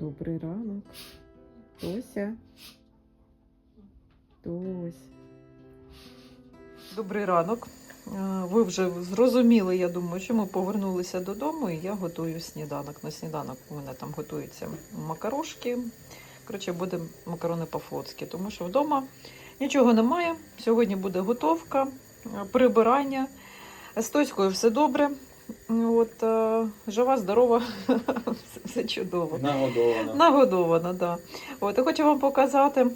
Добрий ранок. Тося. Тось. Добрий ранок. Ви вже зрозуміли, я думаю, що ми повернулися додому і я готую сніданок. На сніданок у мене там готуються макарошки. Коротше, буде макарони по-флотськи, тому що вдома нічого немає. Сьогодні буде готовка, прибирання. З Тоською все добре. От, е, жива, здорова, все, все чудово. Нагодована. Нагодована, да. От, і хочу вам показати.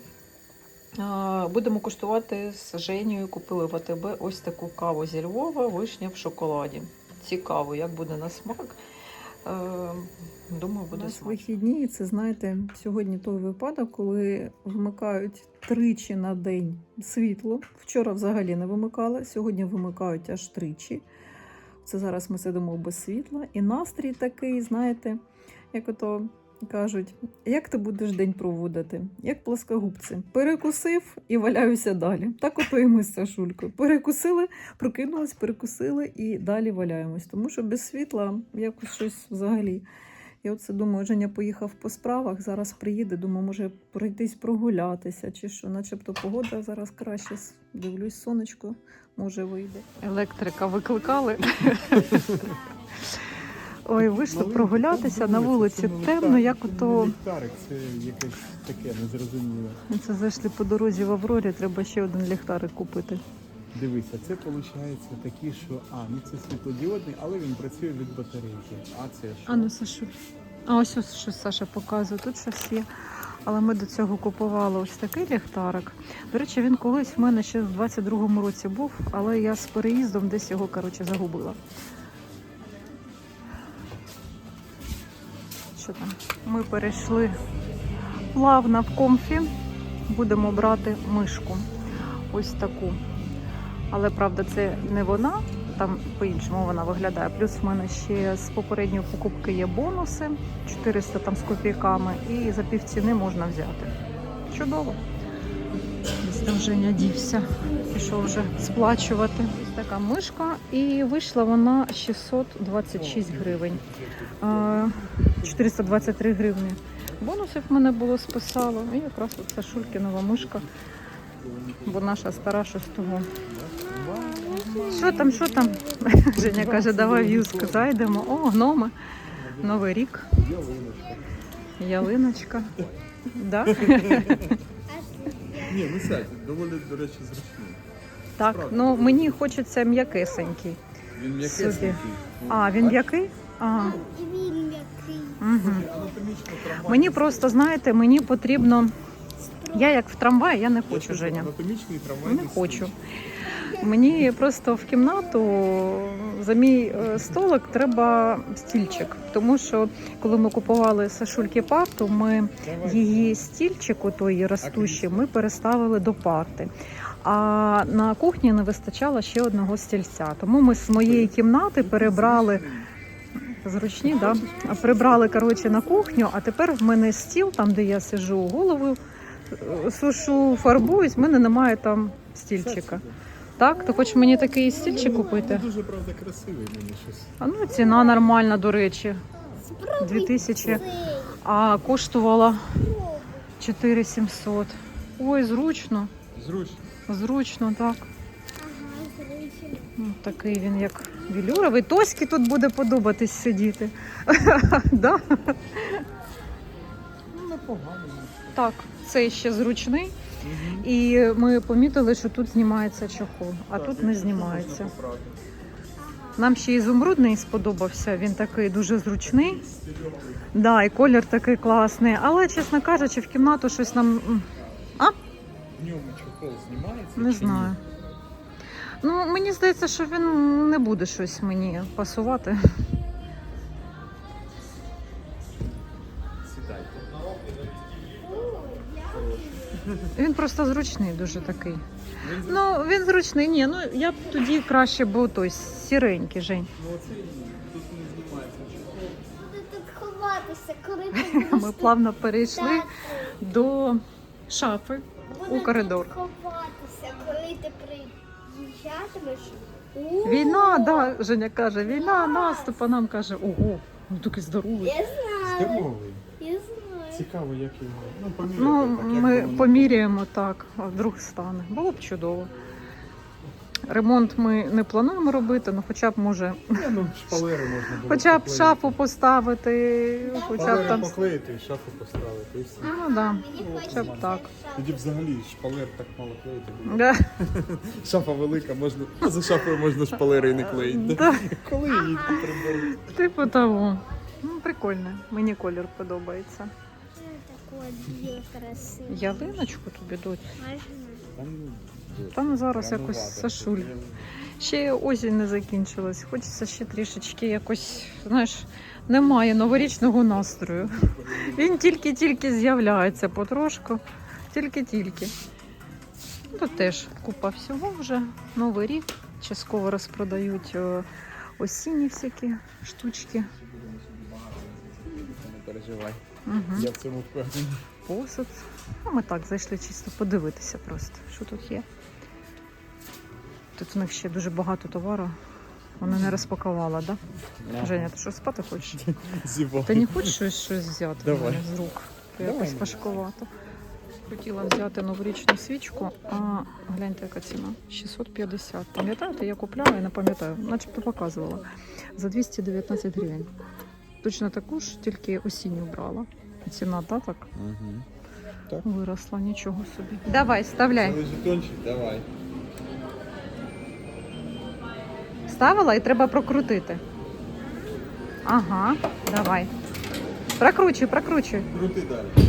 Будемо куштувати з Женєю. Купили в АТБ ось таку каву зі Львова, вишня в шоколаді. Цікаво, як буде на смак. Е, Думаю, У нас смак. вихідні, і це знаєте, сьогодні той випадок, коли вмикають тричі на день світло. Вчора взагалі не вимикали, сьогодні вимикають аж тричі. Це зараз ми сидимо без світла. І настрій такий, знаєте, як ото кажуть, як ти будеш день проводити? Як плоскогубці. Перекусив і валяюся далі. Так ото і ми з Сашулькою. Перекусили, прокинулись, перекусили і далі валяємось. Тому що без світла якось щось взагалі. Я оце думаю, Женя поїхав по справах, зараз приїде, думаю, може пройтись прогулятися чи що, начебто погода зараз краще. Дивлюсь, сонечко може вийде. Електрика викликали. Ой, вийшли Ну, прогулятися на вулиці. Темно, як ото. Ліхтарик, це якесь таке незрозуміле. Це зайшли по дорозі в Аврорі, треба ще один ліхтарик купити. Дивися, це виходить такі, що а, ну це світлодіодний, але він працює від батарейки. А це що? А ну Сашу. А ось ось щось Саша показує. Тут щось є. Але ми до цього купували ось такий ліхтарик. До речі, він колись в мене ще в 22-му році був, але я з переїздом десь його коротше загубила. Що там? Ми перейшли плавно в комфі. Будемо брати мишку. Ось таку. Але правда, це не вона, там по-іншому вона виглядає. Плюс в мене ще з попередньої покупки є бонуси 400 там з копійками, і за півціни можна взяти. Чудово. Там Женя дівся, пішов вже сплачувати. Ось така мишка, і вийшла вона 626 гривень. 423 гривні. Бонусів в мене було списало. І якраз оце Шулькінова мишка, бо наша стара щось того. Що там, що там? Женя каже, давай в юск зайдемо. О, гноми. Новий рік. Ялиночка. Ялиночка. Да? Ні, ну сядь, доволі, до речі, зручний. Так, ну мені хочеться м'якесенький. Він Собі. м'якесенький. А, він м'який? Ага. Він м'який. Угу. Мені просто, знаєте, мені потрібно. Я як в трамваї, я не хочу, Женя. Анатомічний трамвай. Не хочу. Мені просто в кімнату за мій е, столик треба стільчик. Тому що коли ми купували Сашульки парту, ми її стільчик, той ростущий, ми переставили до парти. А на кухні не вистачало ще одного стільця. Тому ми з моєї кімнати перебрали зручні, да? Прибрали коротше на кухню. А тепер в мене стіл, там де я сижу, голову е, сушу, фарбуюсь, в мене немає там стільчика. Так, ти хочеш мені такий стільчик купити? Не дуже, правда, красивий мені щось. А ну ціна нормальна, до речі. 2000, а коштувала 4700. Ой, зручно. Зручно. Зручно, так. Ну, такий він як вілюровий. Тоськи тут буде подобатись сидіти. да? Ну, непогано. Так, цей ще зручний. І ми помітили, що тут знімається чохол, а Так, тут не знімається. Нам ще ізумрудний сподобався. Він такий дуже зручний. Да, і колір такий класний. Але, чесно кажучи, в кімнату щось нам м, В ньому чохол знімається? не знаю. ні? Ну, мені здається, що він не буде щось мені пасувати. Він просто зручний, дуже такий. Ну, він зручний. Ні, ну я б тоді краще був той сіренький Жень. Ну, оцей тут не знімається. Тут ховатися, коли ти Ми плавно перейшли до шафи. Буду у коридор. тут ховатися, коли ти приїжджатимеш. Війна, да, Женя каже, війна, наступ, а нам каже, ого, ну такий здоровий. Я знаю, Здоровий. Цікаво, як його. Ну, поміряти, Ну, так, як ми воно. поміряємо так, а вдруг стане. Було б чудово. Ремонт ми не плануємо робити, ну хоча б може, Ні, ну, шпалери можна було хоча б поклеїти. шафу поставити, хоча б Шпалери там. поклеїти і шафу поставити. І все. Ну да. Хоча б так. Тоді взагалі шпалер так мало клеїти. Да. Шафа велика, можна. За шафою можна шпалери і не клеїти. Да. Коли її приберуть? Типу того. Ну, прикольно. Мені колір подобається. Ялиночку тобі дуть. Там, зараз якось Сашуль. Ще осінь не закінчилась. Хочеться ще трішечки якось, знаєш, немає новорічного настрою. Він тільки-тільки з'являється потрошку. Тільки-тільки. Тут теж купа всього вже. Новий рік. Частково розпродають е, осінні всякі штучки. Не переживай. Угу. Я в цьому впевнений. Посуд. Ну, ми так зайшли чисто подивитися просто, що тут є. Тут у них ще дуже багато товару. Вона не розпакувала, так? Да? Женя, ти що спати хочеш? Ти не хочеш щось, щось взяти Давай. мене з рук? Ти Давай. якось важкувато. Хотіла взяти новорічну свічку, а гляньте, яка ціна. 650. Пам'ятаєте, я купляла і не пам'ятаю, начебто показувала. За 219 гривень. Точно таку ж, тільки осінню брала. Ціна та так Угу. виросла, нічого собі. Давай, вставляй. Жетончик, давай. Ставила і треба прокрутити. Ага, давай. Прокручуй, прокручуй. Крути далі.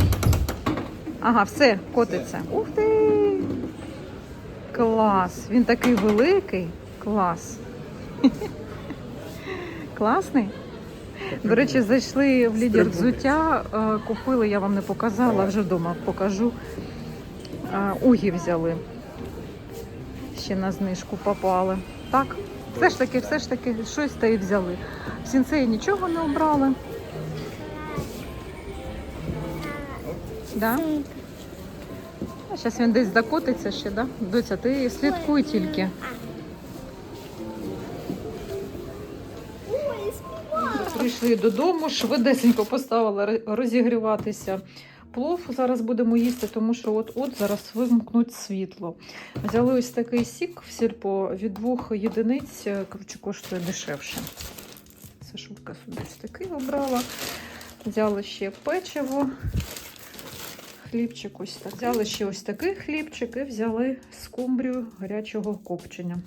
Ага, все, котиться. Ух ти! Клас! Він такий великий. Клас. Класний. До речі, зайшли в лідер взуття, е, купили, я вам не показала, вже вдома покажу. Е, Угі взяли. Ще на знижку попали. Так, все ж таки, все ж таки, щось та й взяли. В сінцеї нічого не обрали. Да? Зараз він десь докотиться ще, да? Доця, ти слідкуй тільки. Прийшли додому, швидесенько поставила розігріватися. Плов зараз будемо їсти, тому що от-от зараз вимкнуть світло. Взяли ось такий сік в сільпо від двох єдиниць, е, коротше, коштує дешевше. Це шутка собі ось такий обрала. Взяли ще печиво, хлібчик ось так. Взяли ще ось такий хлібчик і взяли скумбрію гарячого копчення.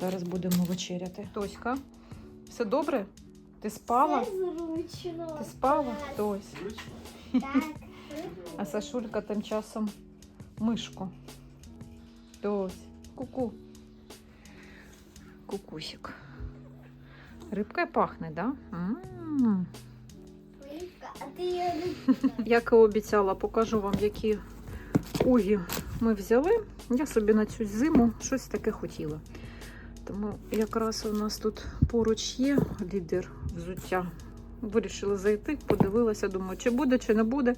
Зараз будемо вечеряти. Тоська, все добре? Ти спала? Це зручно. Ти спала? Тось. Так. А Сашулька тим часом мишку. Тось. Ку-ку. Кукусик. Рибка пахне, да? М. Рибка, А ти її не Як і обіцяла, покажу вам, які угі ми взяли. Я собі на цю зиму щось таке хотіла. Тому якраз у нас тут поруч є лідер взуття. Вирішила зайти, подивилася, думаю, чи буде, чи не буде.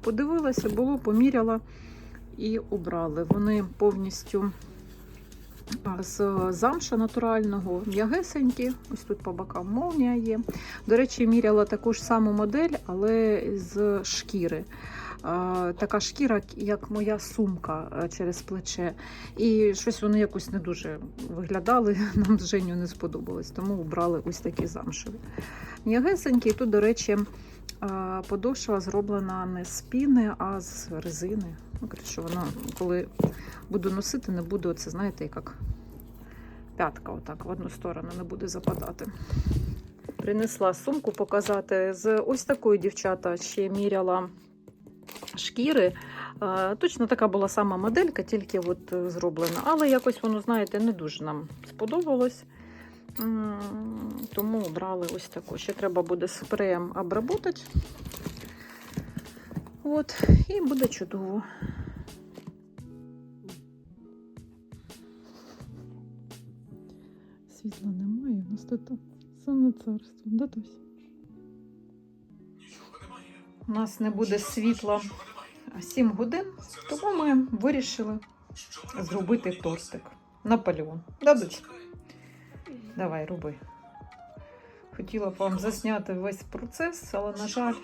Подивилася, було, поміряла і обрали. Вони повністю з замша натурального, м'ягесенькі. Ось тут по бокам молнія є. До речі, міряла таку ж саму модель, але з шкіри. Така шкіра, як моя сумка е, через плече. І щось вони якось не дуже виглядали. Нам з Женю не сподобалось, тому обрали ось такі замшеві. М'ягесенькі. Тут, до речі, подошва зроблена не з піни, а з резини. Ну, коротше, вона, коли буду носити, не буду, це знаєте, як п'ятка, отак в одну сторону не буде западати. Принесла сумку показати. З ось такої дівчата ще міряла шкіри. Е, Точно така була сама моделька, тільки от е, зроблена. Але якось воно, знаєте, не дуже нам сподобалось. Тому обрали ось таку. Ще треба буде спреєм обработати. От, і буде чудово. Світла немає, у нас тут саме царство. Да, Тось? У нас не буде світла 7 годин, тому ми вирішили зробити тортик. Наполеон. Дадуть? Давай, роби. Хотіла б вам засняти весь процес, але, на жаль,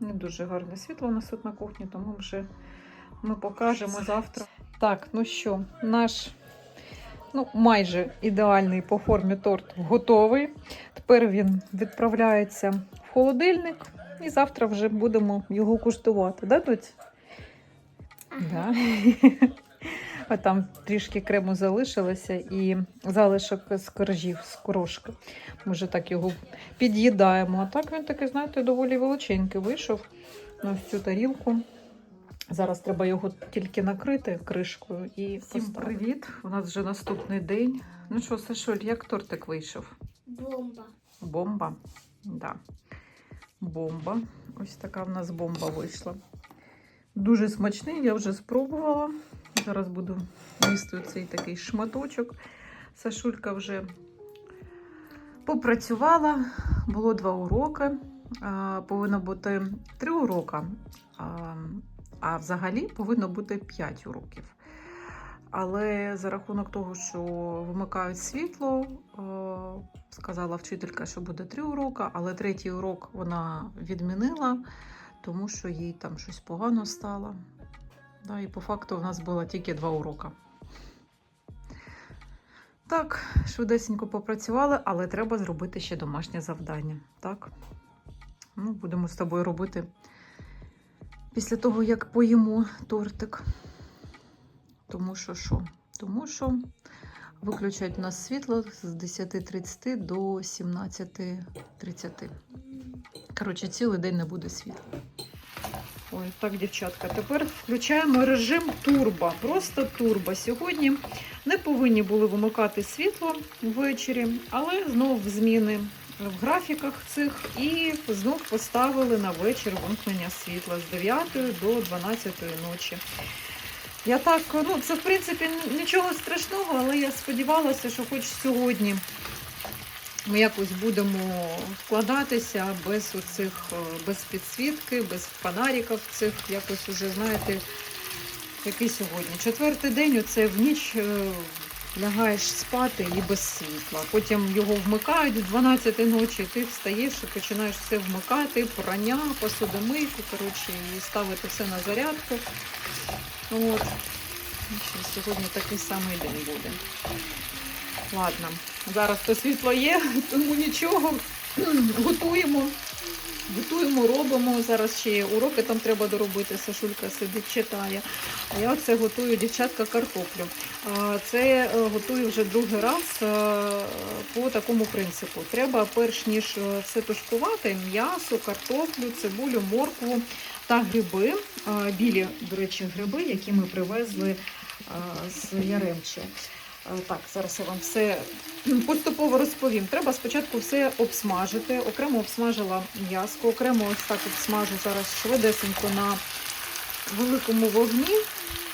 Не дуже гарне світло у нас тут на кухні, тому вже ми покажемо завтра. Так, ну що, наш ну, майже ідеальний по формі торт готовий. Тепер він відправляється в холодильник, і завтра вже будемо його куштувати. Да, Доць? Да. А там трішки крему залишилося і залишок з коржів, з корошки. Ми вже так його під'їдаємо. А так він такий, знаєте, доволі величенький вийшов на ось цю тарілку. Зараз треба його тільки накрити кришкою і всім поставити. привіт. У нас вже наступний день. Ну що, Сашоль, як тортик вийшов? Бомба. Бомба. Да. Бомба. Ось така в нас бомба вийшла. Дуже смачний, я вже спробувала. Зараз буду їсти цей такий шматочок. Сашулька вже попрацювала. Було два уроки. Повинно бути три уроки. А, взагалі повинно бути п'ять уроків. Але за рахунок того, що вимикають світло, сказала вчителька, що буде три уроки, але третій урок вона відмінила, тому що їй там щось погано стало. Да, і по факту у нас було тільки два уроки. Так, швидесенько попрацювали, але треба зробити ще домашнє завдання. Так? Ну, будемо з тобою робити після того, як поїмо тортик. Тому що що? Тому що виключають у нас світло з 10.30 до 17.30. Коротше, цілий день не буде світла. Ой, так, дівчатка, тепер включаємо режим турбо. Просто турбо. Сьогодні не повинні були вимикати світло ввечері, але знов зміни в графіках цих і знов поставили на вечір вимкнення світла з 9 до 12 ночі. Я так, ну це в принципі нічого страшного, але я сподівалася, що хоч сьогодні ми якось будемо вкладатися без оцих, е, без підсвітки, без фонариків цих, якось уже, знаєте, який сьогодні. Четвертий день, оце в ніч е, лягаєш спати і без світла. Потім його вмикають в 12 ночі, ти встаєш і починаєш все вмикати, прання, посудомийку, коротше, і ставити все на зарядку. От. Що сьогодні такий самий день буде. Ладно, зараз то світло є, тому нічого. Готуємо. Готуємо, робимо. Зараз ще уроки там треба доробити. Сашулька сидить, читає. А я оце готую дівчатка картоплю. Це е, готую вже другий раз е, по такому принципу. Треба, перш ніж е, все тушкувати, м'ясо, картоплю, цибулю, моркву та гриби. Білі, до речі, гриби, які ми привезли з Яремче. Е, Так, зараз я вам все поступово розповім. Треба спочатку все обсмажити. Окремо обсмажила м'яско, окремо ось так обсмажу зараз швидесенько на великому вогні.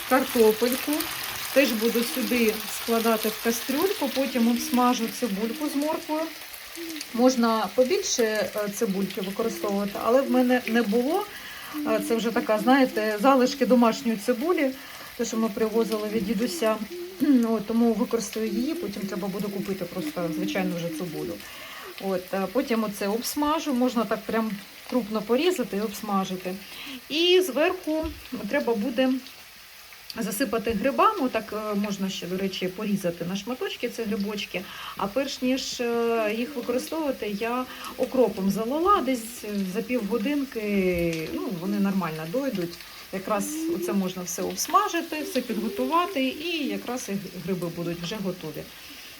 Картопельку. Теж буду сюди складати в кастрюльку, потім обсмажу цибульку з морквою. Можна побільше е, цибульки використовувати, але в мене не було. Це вже така, знаєте, залишки домашньої цибулі, те, що ми привозили від дідуся. От, тому використаю її, потім треба буде купити просто звичайну вже цибулю. От, потім оце обсмажу, можна так прям крупно порізати і обсмажити. І зверху треба буде засипати грибами. Так е, можна ще, до речі, порізати на шматочки ці грибочки. А перш ніж е, їх використовувати, я окропом залила десь за півгодинки, ну, вони нормально дойдуть. Якраз це можна все обсмажити, все підготувати, і якраз і гриби будуть вже готові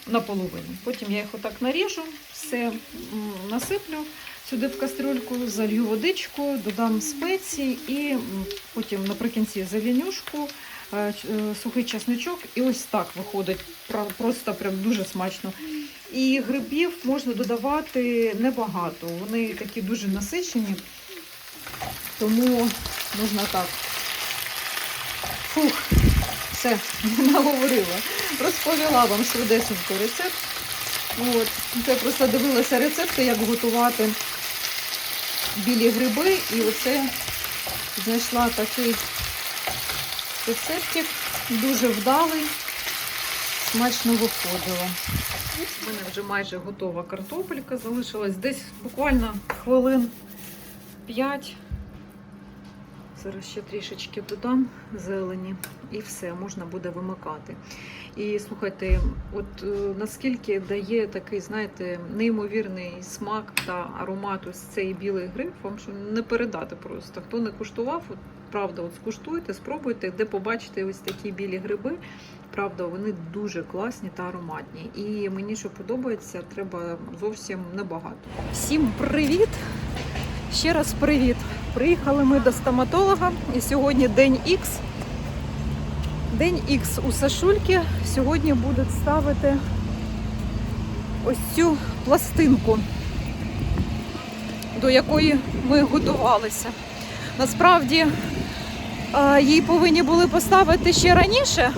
наполовину. Потім я їх отак наріжу, все насиплю сюди в кастрюльку, залью водичку, додам спеції і потім наприкінці е, е, сухий часничок. І ось так виходить просто прям дуже смачно. І грибів можна додавати небагато. Вони такі дуже насичені, тому можна так. Фух, все, наговорила. Розповіла вам швидесенько рецепт. От. Це просто дивилася рецепти, як готувати білі гриби. І оце знайшла такий рецептик, дуже вдалий, смачно виходило. У мене вже майже готова картопелька, залишилась десь буквально хвилин 5 Зараз ще трішечки додам зелені і все, можна буде вимикати. І слухайте, от е, наскільки дає такий, знаєте, неймовірний смак та аромат ось цей білий гриб, вам що не передати просто. Хто не куштував, от, правда, от скуштуйте, спробуйте, де побачите ось такі білі гриби. Правда, вони дуже класні та ароматні. І мені що подобається, треба зовсім небагато. Всім привіт! Ще раз привіт! Приїхали ми до стоматолога і сьогодні день Х. День Х у Сашульки. Сьогодні будуть ставити ось цю пластинку, до якої ми готувалися. Насправді їй повинні були поставити ще раніше,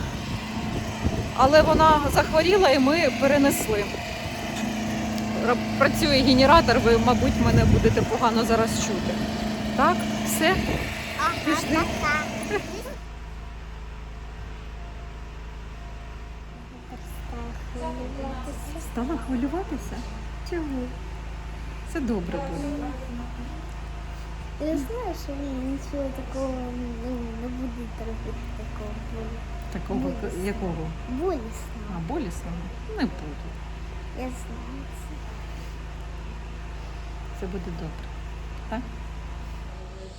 але вона захворіла і ми перенесли. Працює генератор, ви, мабуть, мене будете погано зараз чути. Так, все. Пішли. Стала хвилюватися? Чого? Це добре буде. Ти знаєш, що він нічого такого ну, не буде робити такого болі. Такого Болісно. якого? Болісно. А, болісного? Не буду. Я знаю це. Це буде добре. Так?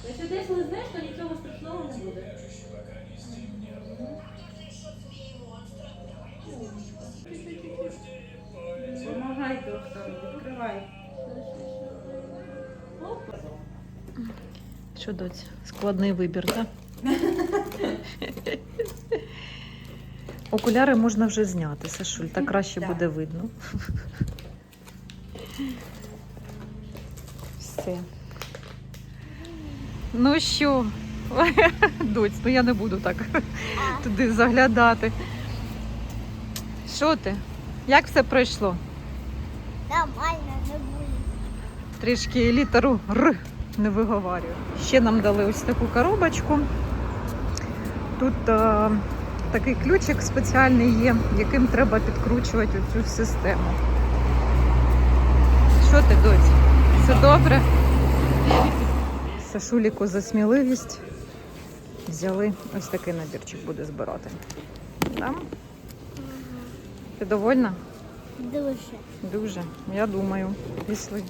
Якщо десь не знаєш, то нічого страшного не буде. Помагай доктору, відкривай. Що, доць? Складний вибір, так? Окуляри можна вже зняти, Сашуль, так краще буде видно. Все. Ну що, доць, ну я не буду так туди заглядати. Що ти? Як все пройшло? Нормально, не буде. Трішки літеру Р не виговарюю. Ще нам дали ось таку коробочку. Тут е, такий ключик спеціальний є, яким треба підкручувати цю систему. Що ти, доць? Все добре? Сашуліку за сміливість взяли ось такий набірчик буде збирати. Да? Ти довольна? Дуже. Дуже, я думаю, пішли.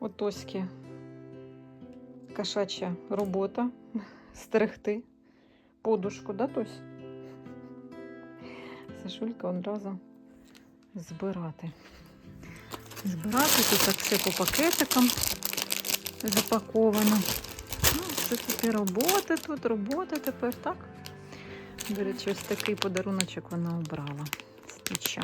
Отоськи. Кошача робота. Стерегти подушку, да, Тось? Сашулька одразу збирати. Збирати тут так все по пакетикам запаковано. Ну, це такі роботи тут, роботи тепер, так? До речі, ось такий подаруночок вона обрала. Стіча.